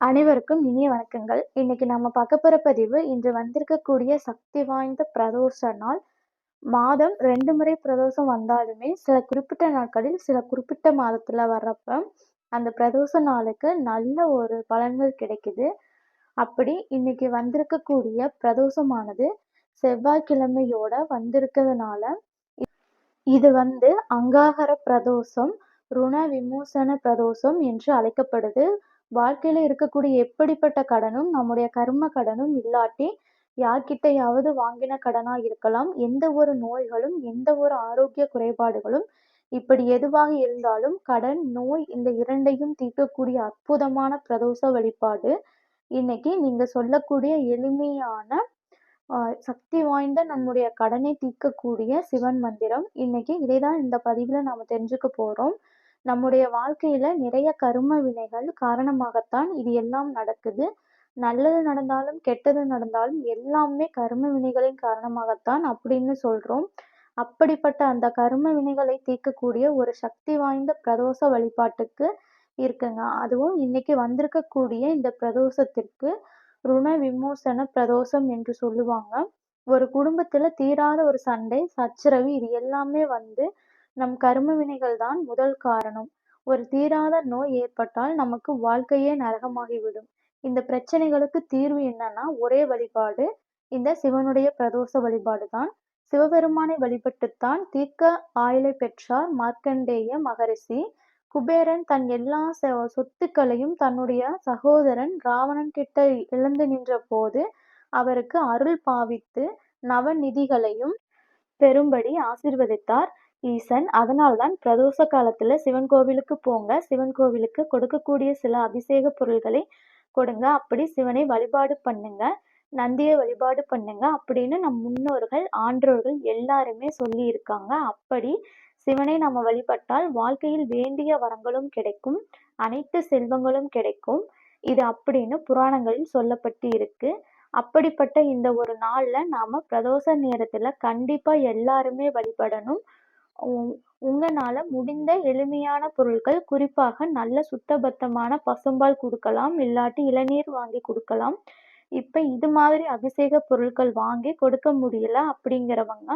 அனைவருக்கும் இனிய வணக்கங்கள். இன்னைக்கு நம்ம பார்க்க போற பதிவு, இன்று வந்திருக்கக்கூடிய சக்தி வாய்ந்த பிரதோஷ நாள். மாதம் ரெண்டு முறை பிரதோஷம் வந்தாலுமே, சில குறிப்பிட்ட நாட்களில், சில குறிப்பிட்ட மாதத்துல வர்றப்ப, அந்த பிரதோஷ நாளுக்கு நல்ல ஒரு பலன்கள் கிடைக்குது. அப்படி இன்னைக்கு வந்திருக்கக்கூடிய பிரதோஷமானது செவ்வாய்க்கிழமையோட வந்திருக்கிறதுனால, இது வந்து அங்காகர பிரதோஷம், ருண விமோசன பிரதோஷம் என்று அழைக்கப்படுது. வாழ்க்கையில இருக்கக்கூடிய எப்படிப்பட்ட கடனும், நம்முடைய கர்ம கடனும் இல்லாட்டி, யார்கிட்டயாவது வாங்கின கடனா இருக்கலாம். எந்த ஒரு நோய்களும், எந்த ஒரு ஆரோக்கிய குறைபாடுகளும், இப்படி எதுவாக இருந்தாலும் கடன், நோய் இந்த இரண்டையும் தீர்க்கக்கூடிய அற்புதமான பிரதோஷ வழிபாடு. இன்னைக்கு நீங்க சொல்லக்கூடிய எளிமையான சக்தி வாய்ந்த நம்முடைய கடனை தீர்க்கக்கூடிய சிவன் மந்திரம். இன்னைக்கு இதை தான் இந்த பதிவுல நாம தெரிஞ்சுக்க போறோம். நம்முடைய வாழ்க்கையில நிறைய கரும வினைகள் காரணமாகத்தான் இது எல்லாம் நடக்குது. நல்லது நடந்தாலும், கெட்டது நடந்தாலும் எல்லாமே கர்ம வினைகளின் காரணமாகத்தான் அப்படின்னு சொல்றோம். அப்படிப்பட்ட அந்த கர்ம வினைகளை தீர்க்கக்கூடிய ஒரு சக்தி வாய்ந்த பிரதோஷ வழிபாட்டுக்கு இருக்குங்க. அதுவும் இன்னைக்கு வந்திருக்கக்கூடிய இந்த பிரதோஷத்திற்கு ருண விமோசன பிரதோஷம் என்று சொல்லுவாங்க. ஒரு குடும்பத்துல தீராத ஒரு சண்டை, சச்சரவு இது எல்லாமே வந்து நம் கர்ம வினைகள் தான் முதல் காரணம். ஒரு தீராத நோய் ஏற்பட்டால் நமக்கு வாழ்க்கையே நரகமாகிவிடும். இந்த பிரச்சனைகளுக்கு தீர்வு என்னன்னா, ஒரே வழிபாடு. இந்த சிவனுடைய பிரதோஷ வழிபாடு தான். சிவபெருமானை வழிபட்டுத்தான் தீர்க்க ஆயுளை பெற்றார் மார்க்கண்டேய மகரிஷி. குபேரன் தன் எல்லா சொத்துக்களையும் தன்னுடைய சகோதரன் ராவணன் கிட்ட இழந்து நின்ற போது, அவருக்கு அருள் பாவித்து நவநிதிகளையும் பெறும்படி ஆசிர்வதித்தார் ஈசன். அதனால்தான் பிரதோஷ காலத்துல சிவன் கோவிலுக்கு போங்க. சிவன் கோவிலுக்கு கொடுக்கக்கூடிய சில அபிஷேக பொருள்களை கொடுங்க. அப்படி சிவனை வழிபாடு பண்ணுங்க. நந்தியை வழிபாடு பண்ணுங்க அப்படின்னு நம் முன்னோர்கள், ஆன்றோர்கள் எல்லாருமே சொல்லியிருக்காங்க. அப்படி சிவனை நம்ம வழிபட்டால் வாழ்க்கையில் வேண்டிய வரங்களும் கிடைக்கும். அனைத்து செல்வங்களும் கிடைக்கும். இது அப்படின்னு புராணங்களில் சொல்லப்பட்டு இருக்கு. அப்படிப்பட்ட இந்த ஒரு நாள்ல நாம பிரதோஷ நேரத்துல கண்டிப்பா எல்லாருமே வழிபடணும். உ முடிந்த எளிமையான பொருட்கள், குறிப்பாக நல்ல சுத்தபத்தமான பசும்பால் கொடுக்கலாம் இல்லாட்டி இளநீர் வாங்கி கொடுக்கலாம் இப்ப இது மாதிரி அபிஷேக பொருட்கள் வாங்கி கொடுக்க முடியல அப்படிங்கிறவங்க,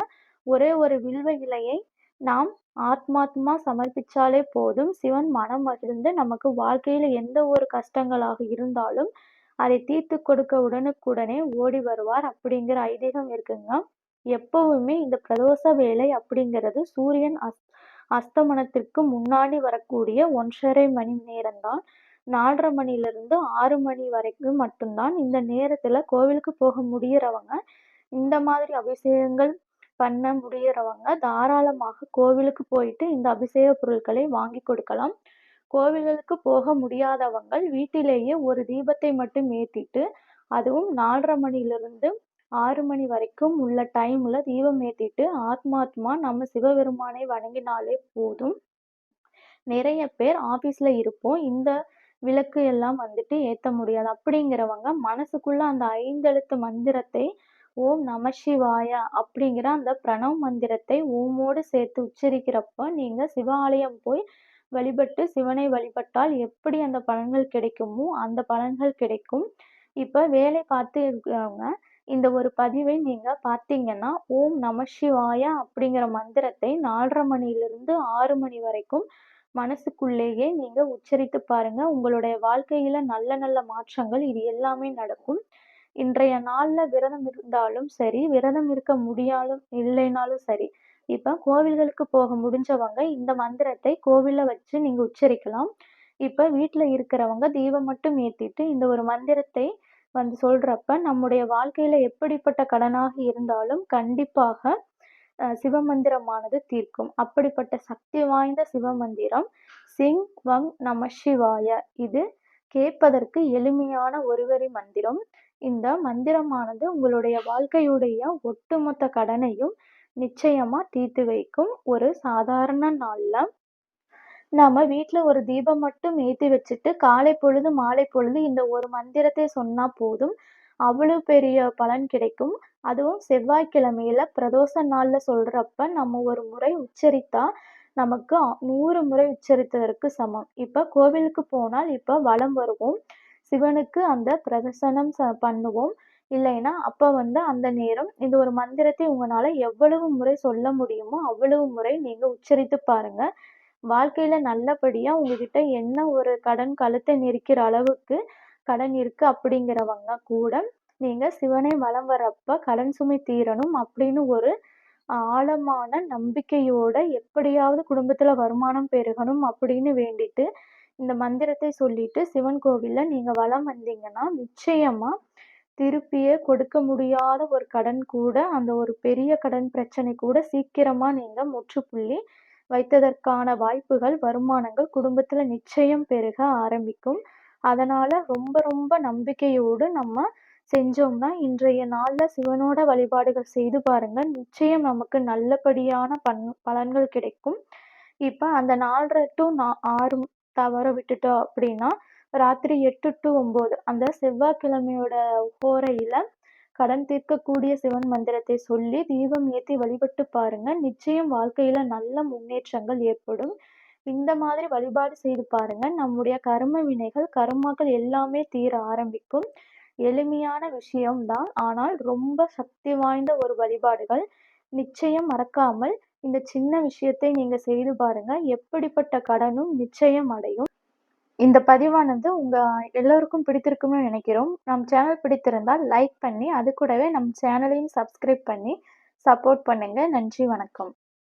ஒரே ஒரு வில்வ இலையை நாம் ஆத்மாத்மா சமர்ப்பிச்சாலே போதும். சிவன் மனம் மகிழ்ந்து நமக்கு வாழ்க்கையில எந்த ஒரு கஷ்டங்களாக இருந்தாலும், அதை தீர்த்துக் கொடுக்க உடனுக்குடனே ஓடி வருவார் அப்படிங்கிற ஐதீகம் இருக்குங்க. எப்பவுமே இந்த பிரதோஷ வேலை அப்படிங்கிறது சூரியன் அஸ் அஸ்தமனத்திற்கு முன்னாடி வரக்கூடிய 1 1/2 மணி நேரம்தான் நாலரை மணியிலிருந்து ஆறு மணி வரைக்கும் மட்டும்தான் இந்த நேரத்தில் கோவிலுக்கு போக முடியறவங்க, இந்த மாதிரி அபிஷேகங்கள் பண்ண முடியறவங்க தாராளமாக கோவிலுக்கு போயிட்டு இந்த அபிஷேக பொருட்களை வாங்கிக் கொடுக்கலாம். கோவில்களுக்கு போக முடியாதவங்கள் வீட்டிலேயே ஒரு தீபத்தை மட்டும் ஏற்றிட்டு அதுவும் 4 1/2 மணிலிருந்து ஆறு மணி வரைக்கும் உள்ள டைம்ல தீபம் ஏற்றிட்டு ஆத்மாத்மா நம்ம சிவபெருமானை வணங்கினாலே போதும். நிறைய பேர் ஆபீஸ்ல இருப்போம். இந்த விளக்கு எல்லாம் வந்துட்டு ஏத்த முடியாது. அப்படிங்கிறவங்க மனசுக்குள்ள அந்த ஐந்தெழுத்து மந்திரத்தை ஓம் நமசிவாய அப்படிங்கிற அந்த பிரணவ் மந்திரத்தை ஓமோடு சேர்த்து உச்சரிக்கிறப்ப, நீங்க சிவாலயம் போய் வழிபட்டு சிவனை வழிபட்டால் எப்படி அந்த பலன்கள் கிடைக்குமோ, அந்த பலன்கள் கிடைக்கும். இப்ப வேலை பார்த்து இருக்கிறவங்க, இந்த ஒரு பதிவை நீங்கள் பார்த்தீங்கன்னா, ஓம் நமசிவாய அப்படிங்கிற மந்திரத்தை நாலரை மணியிலிருந்து ஆறு மணி வரைக்கும் மனசுக்குள்ளேயே நீங்கள் உச்சரித்து பாருங்க. உங்களுடைய வாழ்க்கையில் நல்ல நல்ல மாற்றங்கள் இது எல்லாமே நடக்கும். இன்றைய நாளில் விரதம் இருந்தாலும் சரி, விரதம் இருக்க முடியாலும் இல்லைனாலும் சரி, இப்போ கோவில்களுக்கு போக முடிஞ்சவங்க இந்த மந்திரத்தை கோவிலில் வச்சு நீங்கள் உச்சரிக்கலாம். இப்போ வீட்டில் இருக்கிறவங்க தீபம் மட்டும் ஏற்றிட்டு இந்த ஒரு மந்திரத்தை வந்து சொல்றப்ப, நம்முடைய வாழ்க்கையில எப்படிப்பட்ட கடனாக இருந்தாலும் கண்டிப்பாக சிவமந்திரமானது தீர்க்கும். அப்படிப்பட்ட சக்தி வாய்ந்த சிவமந்திரம் சிங் வங் நமசிவாய. இது கேட்பதற்கு எளிமையான ஒருவரி மந்திரம். இந்த மந்திரமானது உங்களுடைய வாழ்க்கையுடைய ஒட்டுமொத்த கடனையும் நிச்சயமா தீர்த்து வைக்கும். ஒரு சாதாரண நாளில் நாம வீட்டில் ஒரு தீபம் மட்டும் ஏத்தி வச்சுட்டு, காலை பொழுது, மாலை பொழுது இந்த ஒரு மந்திரத்தை சொன்னா போதும். அவ்வளவு பெரிய பலன் கிடைக்கும். அதுவும் செவ்வாய்க்கிழமையில பிரதோஷ நாள்ல சொல்றப்ப, நம்ம ஒரு முறை உச்சரித்தா, நமக்கு நூறு முறை உச்சரித்ததற்கு சமம். இப்ப கோவிலுக்கு போனால் இப்ப வலம் வருவோம். சிவனுக்கு அந்த பிரதர்சனம் ச பண்ணுவோம். இல்லைன்னா, அப்ப வந்து அந்த நேரம் இந்த ஒரு மந்திரத்தை உங்களால எவ்வளவு முறை சொல்ல முடியுமோ, அவ்வளவு முறை நீங்க உச்சரித்து பாருங்க. வாழ்க்கையில நல்லபடியா உங்ககிட்ட என்ன ஒரு கடன் கழுத்தை நெரிக்கிற அளவுக்கு கடன் இருக்கு அப்படிங்கிறவங்க கூட, நீங்க சிவனை வலம் வர்றப்ப கடன் சுமை தீரணும் அப்படின்னு ஒரு ஆழமான நம்பிக்கையோட எப்படியாவது குடும்பத்துல வருமானம் பெருகணும் அப்படின்னு வேண்டிட்டு, இந்த மந்திரத்தை சொல்லிட்டு சிவன் கோவில்ல நீங்க வலம் வந்தீங்கன்னா, நிச்சயமா திருப்பியே கொடுக்க முடியாத ஒரு கடன் கூட, அந்த ஒரு பெரிய கடன் பிரச்சனை கூட சீக்கிரமா நீங்க முற்றுப்புள்ளி வைத்ததற்கான வாய்ப்புகள், வருமானங்கள் குடும்பத்துல நிச்சயம் பெருக ஆரம்பிக்கும். அதனால ரொம்ப ரொம்ப நம்பிக்கையோடு நம்ம செஞ்சோம்னா, இன்றைய நாள்ல சிவனோட வழிபாடுகள் செய்து பாருங்க. நிச்சயம் நமக்கு நல்லபடியான பன் பலன்கள் கிடைக்கும். இப்போ அந்த நாலரை டு நா 6 தவற விட்டுட்டோம் அப்படின்னா, ராத்திரி எட்டு டு ஒம்பது அந்த செவ்வாய்க்கிழமையோட ஹோரையில கடன் தீர்க்கக்கூடிய சிவன் மந்திரத்தை சொல்லி தீபம் ஏற்றி வழிபட்டு பாருங்க. நிச்சயம் வாழ்க்கையில நல்ல முன்னேற்றங்கள் ஏற்படும். இந்த மாதிரி வழிபாடு செய்து பாருங்க. நம்முடைய கர்ம வினைகள், கர்மாக்கள் எல்லாமே தீர ஆரம்பிக்கும். எளிமையான விஷயம்தான் ஆனால் ரொம்ப சக்தி வாய்ந்த ஒரு வழிபாடுகள். நிச்சயம் மறக்காமல் இந்த சின்ன விஷயத்தை நீங்க செய்து பாருங்க. எப்படிப்பட்ட கடனும் நிச்சயம் அடையும். இந்த பதிவானது உங்கள் எல்லோருக்கும் பிடித்திருக்கும்னு நினைக்கிறோம். நம் சேனல் பிடித்திருந்தால் லைக் பண்ணி, அது கூடவே நம் சேனலையும் சப்ஸ்கிரைப் பண்ணி சப்போர்ட் பண்ணுங்கள் நன்றி, வணக்கம்.